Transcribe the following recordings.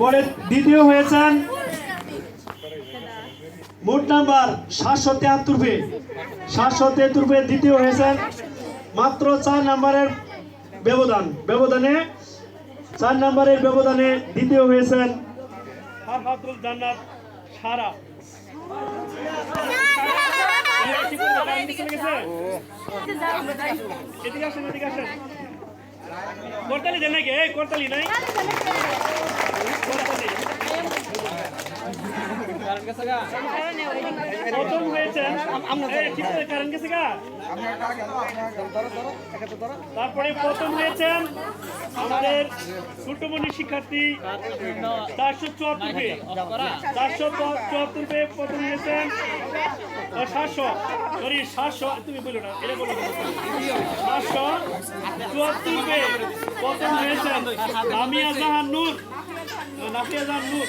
পরে দ্বিতীয় হয়েছেন মোট নাম্বার সাতশো তেহাত্তর পে। সাতশো তেহাত্তর পে দ্বিতীয় হয়েছেন মাত্র চার নাম্বারের ব্যবধান। ব্যবধানে চার নাম্বারের ব্যবধানে দ্বিতীয় হয়েছেন সারা। এদিকে আসেন এদিকে আসেন করতালি দেন নাকি এই করতালি নাই কারণ গেছে গা কারণ গেছে গা? তারপরে প্রথম হয়েছেন আমাদের ছোটমণি শিক্ষার্থী চারশো চুয়াত্তর চারশো চুয়াত্তর পে প্রথম হয়েছেন সাতশো। সরি, সাতশো, তুমি বলো না, এটা বলো সাতশো চুয়াত্তর পে প্রথম হয়েছেন নামিয়া জাহান নূর। নাফিয়া জাহান নূর।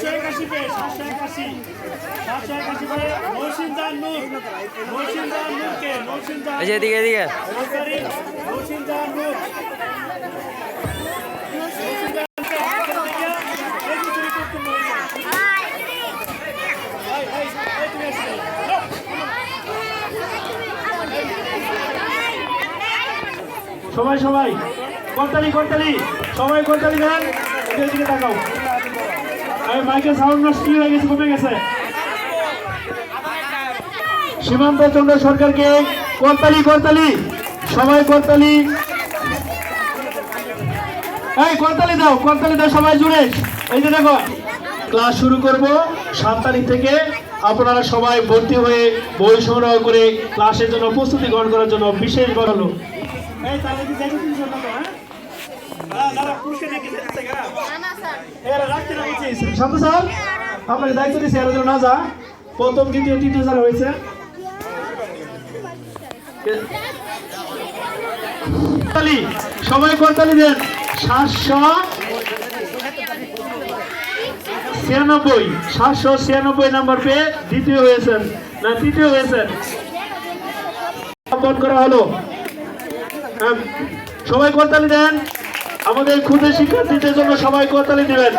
সাতশো একাশি পে সাতশো একাশি। সাতশো একাশি পে নূর নূরকে এদিকে এদিকে। নূর। সবাই সবাই। করতালি করতালি। সবাই করতালি দেন। এদের দিকে তাকাও। মাইকের সাউন্ড নষ্ট হয়ে গেছে, কমে গেছে। সীমান্ত চন্দ্র সরকারকে করতালি করতালি, সবাই করতালি। এই, করতালি দাও করতালি দাও, সবাই জুড়ে। এই যে দেখো, ক্লাস শুরু করব। সাত তারিখ থেকে আপনারা সবাই ভর্তি হয়ে বই সংগ্রহ করে ক্লাসের জন্য প্রস্তুতি গ্রহণ করার জন্য বিশেষ বড় এই, তাহলে আপনাকে দায়িত্ব না যা প্রথম দ্বিতীয় তৃতীয় হয়েছে সবাই করতালি দেন সাতশো ছিয়ানব্বই সাতশো ছিয়ানব্বই নাম্বার পেয়ে দ্বিতীয় হয়েছেন না তৃতীয় হয়েছেন করা হলো সবাই করতালি দেন আমাদের ক্ষুদে শিক্ষার্থীদের জন্য সবাই করতালি দেবেন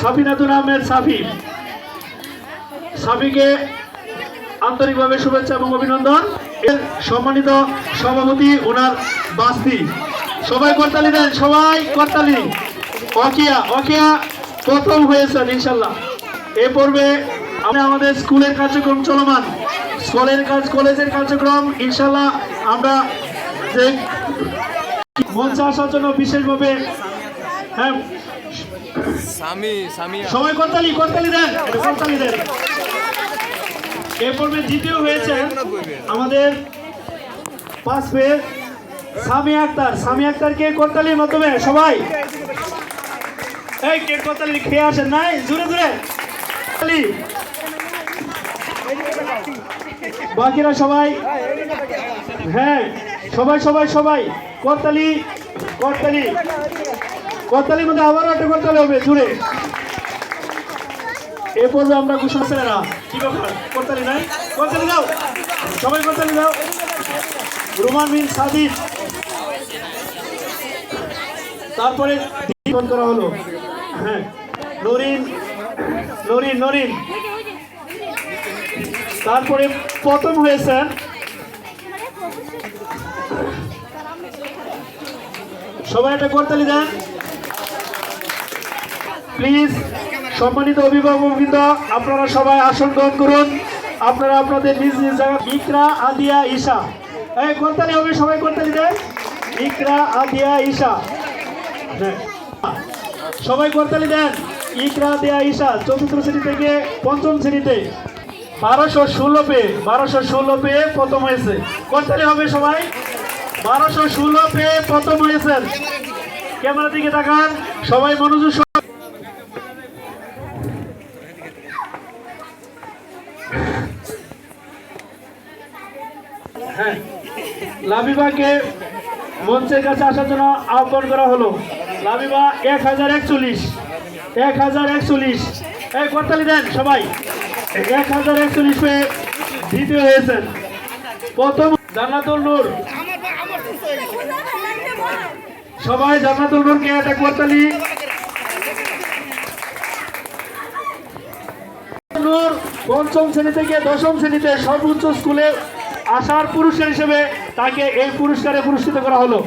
সাফিনাতুল আহমেদ সাফি। সাফিকে আন্তরিকভাবে শুভেচ্ছা এবং অভিনন্দন। এর সম্মানিত সভাপতি ওনার বাস্তি। সবাই করতালি দেন সবাই করতালি অকিয়া অকিয়া প্রথম হয়েছেন ইনশাল্লাহ এ পর্বে আমরা আমাদের স্কুলের কার্যক্রম চলমান। স্কুলের কাজ, কলেজের কার্যক্রম ইনশাল্লাহ আমরা যে মঞ্চে আসার জন্য বিশেষভাবে হ্যাঁ স্বামী স্বামী সবাই করতালি করতালি দেন করতালি দেন। এ পর্বে দ্বিতীয় হয়েছে আমাদের পাঁচ পে সামি আক্তার। সামি আক্তারকে করতালির মাধ্যমে সবাই এই কে করতালি খেয়ে আসেন নাই জুড়ে জুড়ে। বাকিরা সবাই হ্যাঁ সবাই সবাই সবাই। করতালি করতালি। করতালির মধ্যে আবারও একটা করতালি হবে জুড়ে এ পর্বে আমরা ঘোষণা ছেলেরা কি ব্যাপার? করতালি নাই? করতালি দাও। সবাই করতালি দাও। রোমান বিন সাদিদ তারপরে করা হলো। হ্যাঁ। নরিন নরিন নরিন। তারপরে প্রথম হয়েছেন সবাই একটা করতালি দেন। প্লিজ সম্মানিত অভিভাবকবৃন্দ আপনারা সবাই আসন গ্রহণ করুন। আপনারা আপনাদের নিজ নিজ জায়গা ইকরা আদিয়া, ঈশা। এই করতালি হবে, সবাই করতালি দেন। ইকরা আদিয়া, ঈশা। হ্যাঁ। সবাই করতালি দেন। ইকরা আদিয়া, ঈশা, চতুর্থ শ্রেণি থেকে পঞ্চম শ্রেণীতে। বারোশো ষোলো পেয়ে বারোশো ষোলো পেয়ে প্রথম হয়েছে। করতালি হবে সবাই। বারোশো ষোলো পেয়ে প্রথম হয়েছেন। দিকে সবাই হ্যাঁ মঞ্চের কাছে আসার জন্য আহ্বান করা হলো। লাবিবা, এক হাজার একচল্লিশ, এক হাজার একচল্লিশ। এই করতালি দেন সবাই। এক হাজার একচল্লিশ পেয়ে দ্বিতীয় হয়েছেন। প্রথম জান্নাতুল নূর। সবাই জান্নাতুল নূরকে একটা করতালি পঞ্চম শ্রেণি থেকে দশম শ্রেণীতে সর্বোচ্চ স্কুলে আসার পুরস্কার হিসেবে তাকে এই পুরস্কারে পুরস্কৃত করা হলো।